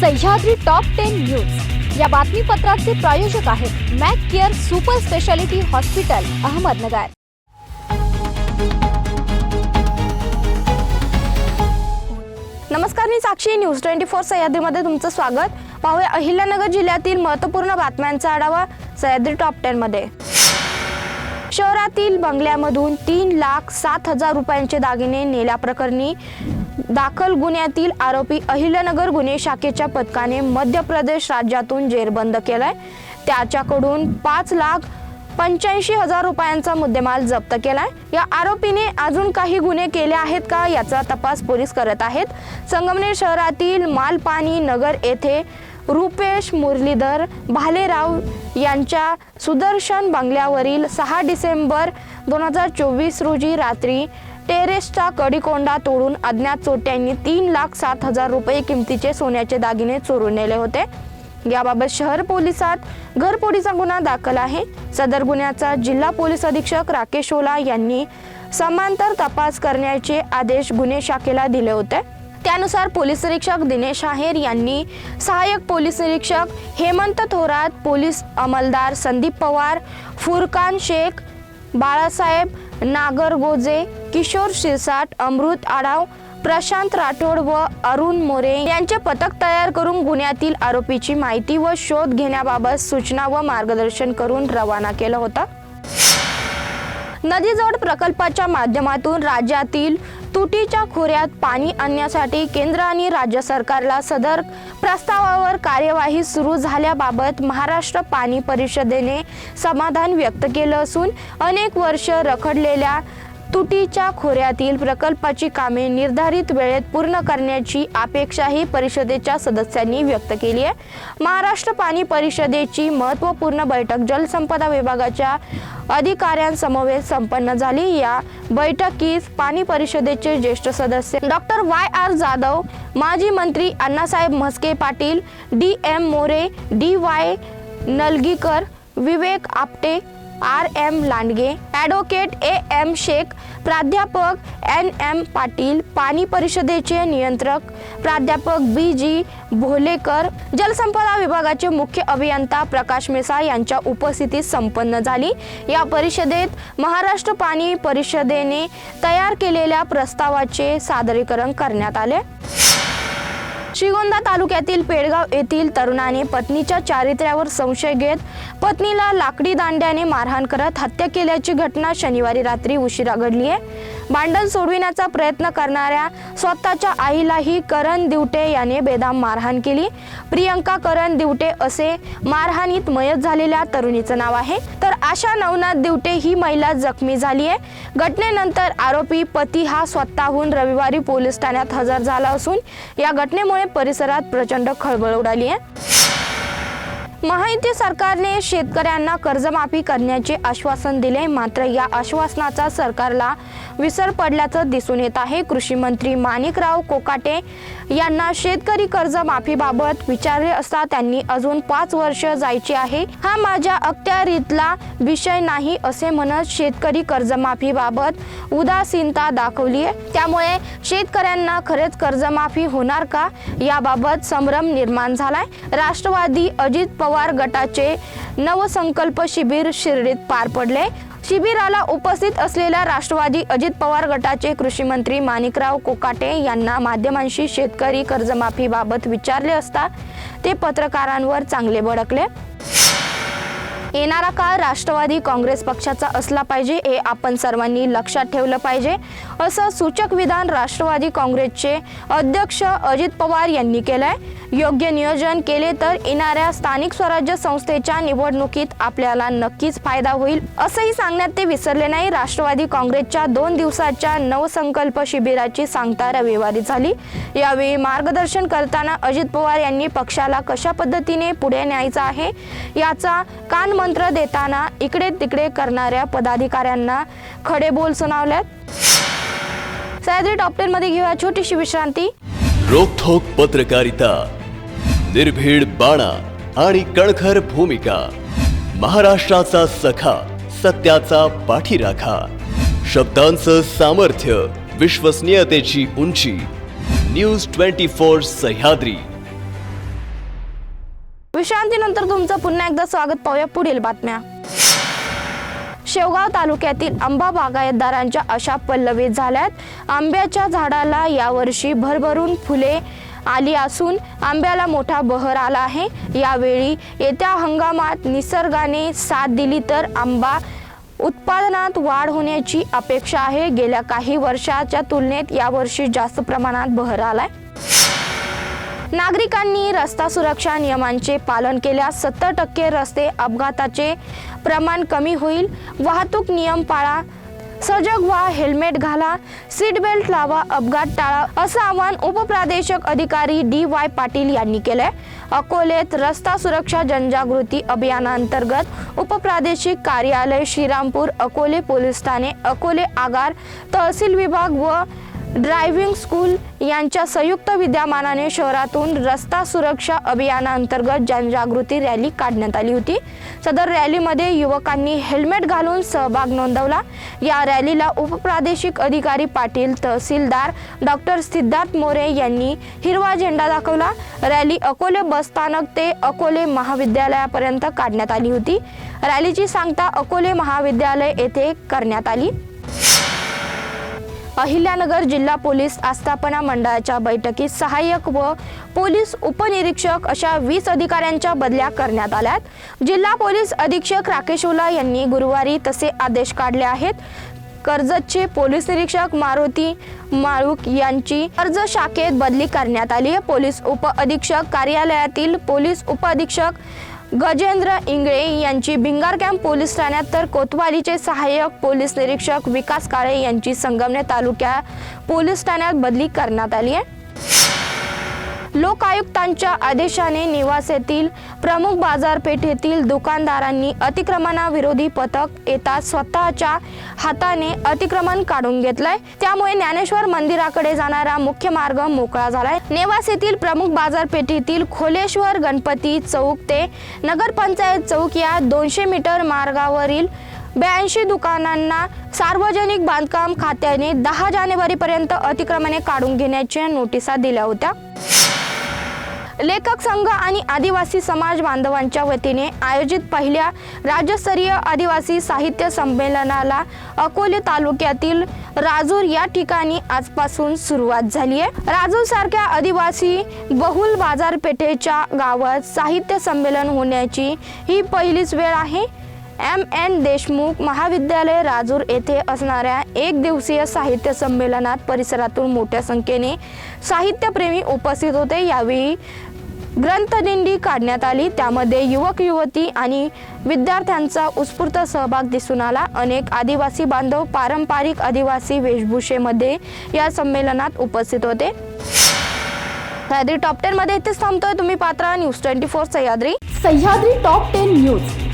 Sahyadri top ten news या बातमीपत्राचे प्रायोजक आहेत Mac Care Super Speciality Hospital Ahmednagar. नमस्कार मी साक्षी. न्यूज ट्वेंटी फोर सह्याद्रीमध्ये तुमचं स्वागत. पाहूया अहिल्यानगर जिल्ह्यातील महत्त्वपूर्ण बातम्यांचा आढावा सह्याद्री टॉप टेनमध्ये शहरातील बंगल्यामधून तीन लाख सात हजार रुपयांचे दागिने नेल्याप्रकरणी दाखल गुन्ह्यातील आरोपी अहिल्यानगर गुन्हे शाखेच्या पथकाने मध्य प्रदेश राज्यातून जेरबंद केलाय. त्याच्याकडून पाच लाख पंच्याऐंशी हजार रुपयांचा मुद्देमाल जप्त केलाय. या आरोपीने अजून काही गुन्हे केले आहेत का याचा तपास पोलीस करत आहेत. संगमनेर शहरातील मालपाणी नगर येथे रुपेश मुरलीधर भालेराव यांच्या सुदर्शन बंगल्यावरील सहा डिसेंबर दोन हजार चोवीस रोजी रात्री टेरेसचा कडीकोंडा तोडून अज्ञात चोट्यांनी तीन लाख सात हजार रुपये किमतीचे सोन्याचे दागिने चोरून नेले होते. याबाबत शहर पोलिसात घरपोडीचा गुन्हा दाखल आहे. सदर गुन्ह्याचा जिल्हा पोलीस अधीक्षक राकेश ओला यांनी समांतर तपास करण्याचे आदेश गुन्हे शाखेला दिले होते. त्यानुसार पोलीस निरीक्षक दिनेश आहेर यांनी सहाय्यक पोलीस निरीक्षक हेमंत थोरात पोलीस अंमलदार संदीप पवार फुरकान शेख बाळासाहेब नागरगोजे किशोर शिरसाट अमृत आढाव प्रशांत राठोड व अरुण मोरे यांचे पथक तयार करून गुन्ह्यातील आरोपीची माहिती व शोध घेण्याबाबत सूचना व मार्गदर्शन करून रवाना केलं होतं. नदीजोड प्रकल्पाच्या माध्यमातून राज्यातील तुटीच्या खोऱ्यात पाणी आणण्यासाठी केंद्र आणि राज्य सरकारला सदर प्रस्तावावर कार्यवाही सुरू झाल्याबाबत महाराष्ट्र पाणी परिषदेने समाधान व्यक्त केलं असून अनेक वर्ष रखडलेल्या तुटीच्या खोऱ्यातील प्रकल्पाची कामे निर्धारित वेळेत पूर्ण करण्याची अपेक्षाही परिषदेच्या सदस्यांनी व्यक्त केली आहे. महाराष्ट्र पाणी परिषदेची महत्त्वपूर्ण बैठक जलसंपदा विभागाच्या अधिकाऱ्यांसमवेत संपन्न झाली. या बैठकीस पाणी परिषदेचे ज्येष्ठ सदस्य डॉक्टर वाय. आर. जाधव माजी मंत्री Annasaheb Mhaske Patil D. M. More D. Y. Nalgikar Vivek Apte R M Landge advocate A M Shaikh प्राध्यापक एन एम पाटील पाणी परिषदेचे नियंत्रक प्राध्यापक बी जी भोलेकर जलसंपदा विभागाचे मुख्य अभियंता प्रकाश मेसा यांच्या उपस्थितीत संपन्न झाली. या परिषदेत महाराष्ट्र पाणी परिषदेने तयार केलेल्या प्रस्तावाचे सादरीकरण करण्यात आले. श्रीगोंदा तालुक्यातील पेडगाव येथील तरुणाने पत्नीच्या चारित्र्यावर संशय घेत पत्नीला लाकडी दांड्याने मारहाण करत हत्या केल्याची घटना शनिवारी रात्री उशिरा घडली आहे. भांडण सोडविण्याचा प्रयत्न करणाऱ्या स्वतःच्या आईलाही करण दिवटे याने बेदाम मारहाण केली. प्रियंका करण दिवटे असे मारहाणीत मयत झालेल्या तरुणीचं नाव आहे. तर आशा नवनाथ दिवटे ही महिला जखमी झाली आहे. घटनेनंतर आरोपी पती हा स्वतःहून रविवारी पोलीस ठाण्यात हजर झाला असून या घटनेमुळे परिसरात प्रचंड खळबळ उडाली आहे. महायुती सरकारने शेतकऱ्यांना कर्जमाफी करण्याचे आश्वासन दिले. मात्र या आश्वासनाचा सरकारला विसर पडल्याचं दिसून येत आहे. कृषी मंत्री माणिकराव कोकाटे यांना शेतकरी कर्जमाफीबाबत विचारले असता त्यांनी अजून पाच वर्ष जायचे आहे. हा माझ्या अखत्यारीतला विषय नाही असे म्हणत शेतकरी कर्जमाफीबाबत उदासीनता दाखवली आहे. त्यामुळे शेतकऱ्यांना खरेच कर्जमाफी होणार का? याबाबत संभ्रम निर्माण झालाय. राष्ट्रवादी अजित पवार गटाचे नवसंकल्प शिबिर शिर्डीत पार पडले. शिबिराला उपस्थित असलेल्या राष्ट्रवादी अजित पवार गटाचे कृषी मंत्री माणिकराव कोकाटे यांना माध्यमांशी शेतकरी कर्जमाफीबाबत विचारले असता ते पत्रकारांवर चांगले भडकले येणारा काळ राष्ट्रवादी काँग्रेस पक्षाचा असला पाहिजे हे आपण सर्वांनी लक्षात ठेवलं पाहिजे. असं सूचक विधान राष्ट्रवादी काँग्रेसचे अध्यक्ष अजित पवार यांनी केलंय. योग्य नियोजन केले तर येणाऱ्या स्थानिक स्वराज्य संस्थेच्या निवडणुकीत आपल्याला नक्कीच फायदा होईल असंही सांगण्यात ते विसरले नाही. राष्ट्रवादी काँग्रेसच्या दोन दिवसाच्या नवसंकल्प शिबिराची सांगता रविवारी झाली. यावेळी मार्गदर्शन करताना अजित पवार यांनी पक्षाला कशा पद्धतीने पुढे न्यायचं आहे याचा कान मंत्र देताना इकडे तिकडे करणाऱ्या पदाधिकाऱ्यांना खडे बोल सुनावल्यात. सह्याद्री टॉपमध्ये घेऊया छोटीशी विश्रांती. रोखोक पत्रकारिता निर्भीड बाणा आणि कणखर भूमिका महाराष्ट्राचा सखा सत्याचा पाठीराखा शब्दांचं सामर्थ्य विश्वसनीयतेची उंची न्यूज ट्वेंटी फोर सह्याद्री. विश्रांतीनंतर तुमचं पुन्हा एकदा स्वागत पाहूया पुढील बातम्या. शेवगाव तालुक्यातील आंबा बागायतदारांच्या अशा पल्लवीत झाल्यात. आंब्याच्या झाडाला यावर्षी भरभरून फुले आली असून आंब्याला मोठा बहर आला आहे. यावेळी येत्या हंगामात निसर्गाने साथ दिली तर आंबा उत्पादनात वाढ होण्याची अपेक्षा आहे. गेल्या काही वर्षाच्या तुलनेत यावर्षी जास्त प्रमाणात बहर आलाय. नागरिकांनी रस्ता सुरक्षा नियमांचे पालन केल्यास सत्तर टक्के रस्ते अपघाताचे प्रमाण कमी होईल. वाहतूक नियम पाळा. सजग व्हा हेल्मेट घाला सीट बेल्ट लावा अपघात टाळा असं आवाहन उपप्रादेशक अधिकारी डी वाय पाटील यांनी केलंय. अकोलेत रस्ता सुरक्षा जनजागृती अभियानांतर्गत उपप्रादेशिक कार्यालय श्रीरामपूर अकोले पोलीस ठाणे अकोले आगार तहसील विभाग व ड्रायव्हिंग स्कूल यांच्या संयुक्त विद्यमानाने शहरातून रस्ता सुरक्षा अभियानांतर्गत जनजागृती रॅली काढण्यात आली होती. सदर रॅलीमध्ये युवकांनी हेल्मेट घालून सहभाग नोंदवला. या रॅलीला उपप्रादेशिक अधिकारी पाटील तहसीलदार डॉक्टर सिद्धार्थ मोरे यांनी हिरवा झेंडा दाखवला. रॅली अकोले बसस्थानक ते अकोले महाविद्यालयापर्यंत काढण्यात आली होती. रॅलीची सांगता अकोले महाविद्यालय येथे करण्यात आली. अहिल्यानगर जिल्हा पोलीस आस्थापना मंडळाच्या बैठकीत सहाय्यक व पोलीस उपनिरीक्षक अशा वीस अधिकाऱ्यांच्या बदल्या करण्यात आल्यात. जिल्हा पोलीस अधीक्षक राकेश ओला यांनी गुरुवारी तसे आदेश काढले आहेत. कर्जतचे पोलीस निरीक्षक मारुती माळुक यांची अर्ज शाखेत बदली करण्यात आली. आहे पोलीस उप अधीक्षक कार्यालयातील पोलीस उप अधीक्षक गजेंद्र इंगळे यांची भिंगार कॅम्प पोलीस ठाण्यात तर कोतवालीचे सहाय्यक पोलीस निरीक्षक विकास काळे यांची संगमनेर तालुक्या पोलीस ठाण्यात बदली करण्यात आली आहे. लोकायुक्तांच्या आदेशाने निवासेतील प्रमुख बाजारपेठेतील दुकानदारांनी अतिक्रमणाविरोधी पथक येता स्वतःच्या हाताने अतिक्रमण काढून घेतलंय. त्यामुळे ज्ञानेश्वर मंदिराकडे जाणारा मुख्य मार्ग मोकळा झालाय. नेवासेतील प्रमुख बाजारपेठेतील खोलेश्वर गणपती चौक ते नगरपंचायत चौक या दोनशे मीटर मार्गावरील ब्याऐंशी दुकानांना सार्वजनिक बांधकाम खात्याने दहा जानेवारीपर्यंत अतिक्रमणे काढून घेण्याच्या नोटिसा दिल्या होत्या. लेखक संघ आणि आदिवासी समाज बांधवांच्या वतीने आयोजित पहिल्या राज्यस्तरीय आदिवासी साहित्य संमेलनाला अकोले तालुक्यातील राजूर या ठिकाणी आजपासून सुरुवात झाली आहे. राजूर सारख्या आदिवासी बहुल बाजारपेठेच्या गावात साहित्य संमेलन होण्याची ही पहिलीच वेळ आहे. एम एन देशमुख महाविद्यालय राजूर येथे असणाऱ्या एक दिवसीय साहित्य संमेलनात परिसरातून मोठ्या संख्येने साहित्यप्रेमी उपस्थित होते. यावेळी ग्रंथदिंडी काढण्यात आली. त्यामध्ये युवक युवती आणि विद्यार्थ्यांचा उत्स्फूर्त सहभाग दिसून आला. अनेक आदिवासी बांधव पारंपरिक आदिवासी वेशभूषेमध्ये या संमेलनात उपस्थित होते. सह्याद्री टॉप टेन मध्ये इथेच थांबतोय. तुम्ही Patra News Twenty Four Sahyadri. Sahyadri top ten news.